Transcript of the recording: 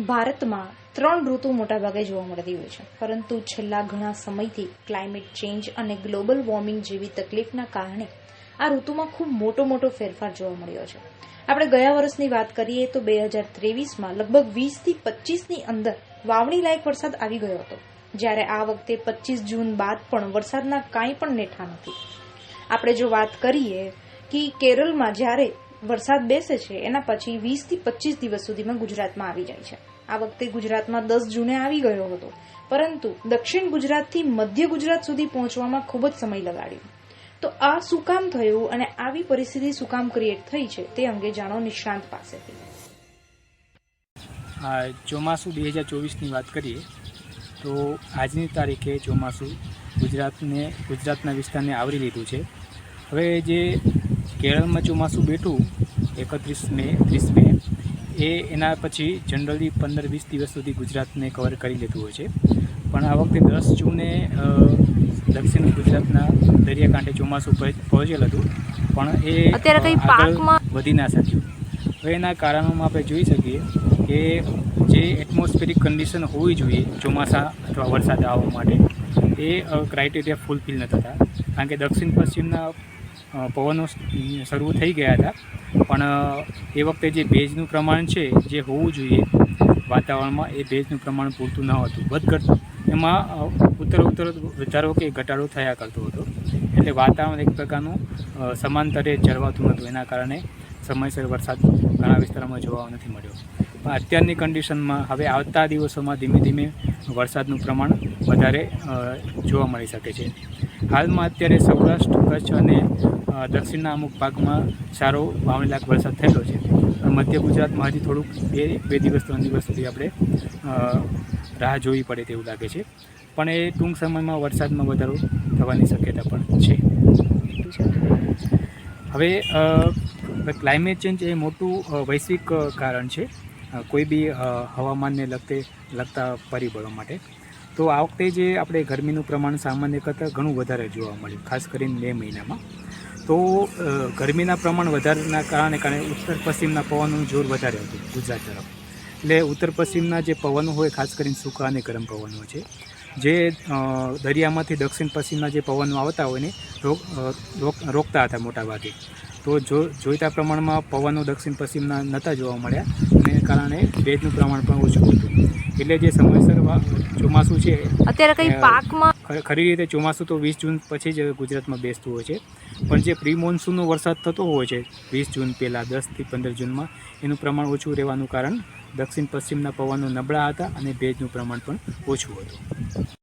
ભારતમાં ત્રણ ઋતુ મોટાભાગે જોવા મળતી હોય છે. પરંતુ છેલ્લા ઘણા સમયથી ક્લાઇમેટ ચેન્જ અને ગ્લોબલ વોર્મિંગ જેવી તકલીફના કારણે આ ઋતુમાં ખૂબ મોટો મોટો ફેરફાર જોવા મળ્યો છે. આપણે ગયા વર્ષની વાત કરીએ તો બે હજાર ત્રેવીસમાં લગભગ વીસથી પચીસની અંદર વાવણી લાયક વરસાદ આવી ગયો હતો. જ્યારે આ વખતે પચીસ જૂન બાદ પણ વરસાદના કાંઈ પણ નેઠા નથી. આપણે જો વાત કરીએ કે કેરળમાં જ્યારે વરસાદ બેસે છે, એના પછી વીસથી પચીસ દિવસ સુધીમાં ગુજરાતમાં આવી જાય છે. આ વખતે ગુજરાતમાં દસ જૂને આવી ગયો હતો. પરંતુ દક્ષિણ ગુજરાતથી મધ્ય ગુજરાત સુધી પહોંચવામાં ખૂબ જ સમય લગાડ્યો. તો આ શું કામ થયું અને આવી પરિસ્થિતિ શું કામ ક્રિએટ થઈ છે તે અંગે જાણો નિષ્ણાંત પાસેથી. હા ચોમાસું બે હજાર ચોવીસની વાત કરીએ, તો આજની તારીખે ચોમાસું ગુજરાતને, ગુજરાતના વિસ્તારને આવરી લીધું છે. હવે જે કેરળમાં ચોમાસું બેઠું એકત્રીસ મે ત્રીસ મે એ એના પછી જનરલી પંદર વીસ દિવસ સુધી ગુજરાતને કવર કરી લેતું હોય છે. પણ આ વખતે દસ જૂને દક્ષિણ ગુજરાતના દરિયાકાંઠે ચોમાસું પહોંચેલ હતું. પણ એ અત્યારે કંઈ અ, આગળ વધી ના શક્યું. હવે એના કારણોમાં આપણે જોઈ શકીએ કે જે એટમોસ્ફેરિક કન્ડિશન હોવી જોઈએ ચોમાસા અથવા વરસાદ આવવા માટે એ ક્રાઇટેરિયા ફૂલફિલ ન થતા. કારણ કે દક્ષિણ પશ્ચિમના પવનો શરૂ થઈ ગયા હતા. પણ એ વખતે જે ભેજનું પ્રમાણ છે, જે હોવું જોઈએ વાતાવરણમાં, એ ભેજનું પ્રમાણ પૂરતું ન હતું. વધઘટ એમાં ઉત્તર ઉત્તર વધારો કે ઘટાડો થયા કરતો હતો. એટલે વાતાવરણ એક પ્રકારનું સમાંતરે જળવાતું નહોતું એના કારણે સમયસર વરસાદ ઘણા વિસ્તારોમાં જોવા નથી મળ્યો. પણ અત્યારની કન્ડિશનમાં હવે આવતા દિવસોમાં ધીમે ધીમે વરસાદનું પ્રમાણ વધારે જોવા મળી શકે છે. હાલમાં અત્યારે સૌરાષ્ટ્ર, કચ્છ અને દક્ષિણના અમુક ભાગમાં સારો વાવણી લાખ વરસાદ થયેલો છે. મધ્ય ગુજરાતમાં હજી થોડુંક બે બે દિવસ, ત્રણ દિવસ સુધી આપણે રાહ જોવી પડે તેવું લાગે છે. પણ એ ટૂંક સમયમાં વરસાદમાં વધારો થવાની શક્યતા પણ છે. હવે ક્લાઇમેટ ચેન્જ એ મોટું વૈશ્વિક કારણ છે. કોઈ બી હવામાનને લગતે, લગતા પરિબળો માટે. તો આ વખતે જે આપણે ગરમીનું પ્રમાણ સામાન્ય કરતાં ઘણું વધારે જોવા મળ્યું, ખાસ કરીને મે મહિનામાં. તો ગરમીના પ્રમાણ વધારાના કારણે કારણે ઉત્તર પશ્ચિમના પવનનું જોર વધારે હતું ગુજરાત તરફ. એટલે ઉત્તર પશ્ચિમના જે પવનો હોય, ખાસ કરીને સૂકા અને ગરમ પવનો છે, જે દરિયામાંથી દક્ષિણ પશ્ચિમના જે પવનો આવતા હોય ને, રોક રોક- રોકતા હતા મોટા ભાગે તો જો, જોઈતા પ્રમાણમાં પવનો દક્ષિણ પશ્ચિમના નહોતા જોવા મળ્યા. અને કારણે ભેજનું પ્રમાણ પણ ઓછું હતું. એટલે જે સમયસર ચોમાસું છે અત્યારે કઈ પાકમાં ખરી રીતે ચોમાસું તો વીસ જૂન પછી જ ગુજરાતમાં બેસતું હોય છે. પણ જે પ્રી મોન્સૂનનો વરસાદ થતો હોય છે વીસ જૂન પહેલાં દસથી પંદર જૂનમાં એનું પ્રમાણ ઓછું રહેવાનું કારણ દક્ષિણ પશ્ચિમના પવનો નબળા હતા અને ભેજનું પ્રમાણ પણ ઓછું હતું.